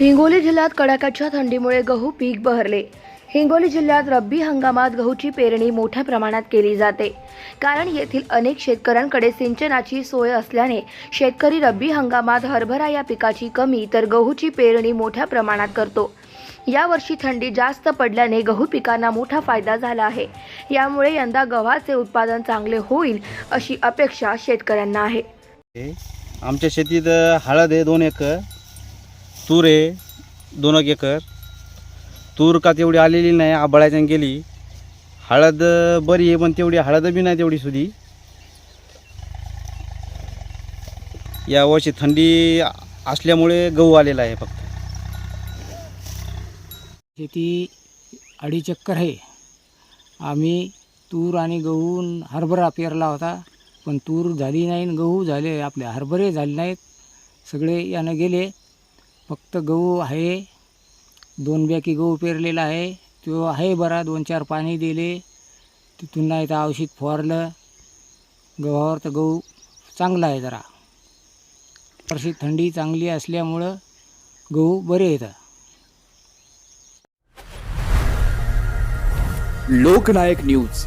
हिंगोली जिल्ह्यात कडाक्याच्या थंडीमुळे गहू पीक बहरले. हिंगोली जिल्ह्यात रब्बी हंगामात गहूची पेरणी मोठ्या प्रमाणात केली जाते. कारण येथील अनेक शेतकऱ्यांकडे सिंचनाची सोय असल्याने शेतकरी रब्बी हंगामात हरभरा या पिकाची कमी तर गहूची पेरणी मोठ्या प्रमाणात करतो. यावर्षी थंडी जास्त पडल्याने गहू पिकांना मोठा फायदा झाला आहे. यामुळे यंदा गव्हाचे उत्पादन चांगले होईल अशी अपेक्षा शेतकऱ्यांना आहे. आमच्या शेतीत हळद आहे दोन एकर. तूर आहे दोन एक एकर. तूर का तेवढी आलेली नाही आबळाच्यानं गेली. हळद बरी आहे पण तेवढी हळद बी नाही तेवढी सुधी. या वर्षी थंडी असल्यामुळे गहू आलेला आहे फक्त. शेती अडी चक्कर आहे. आम्ही तूर आणि गहू हरभरा पेरला होता पण तूर झाली नाही गहू झाले आपले हरभरे झाले नाहीत. सगळे यानं गेले. फक्त गहू आहे. दोन बॅकी गहू पेरलेला आहे. तो आहे बरा दोन चार पाणी दिले. तिथून नाही तर औषध फवारलं. गव्हावर तर गहू चांगला आहे जरा. वर्षी थंडी चांगली असल्यामुळं गहू बरे येतं लोकनायक न्यूज.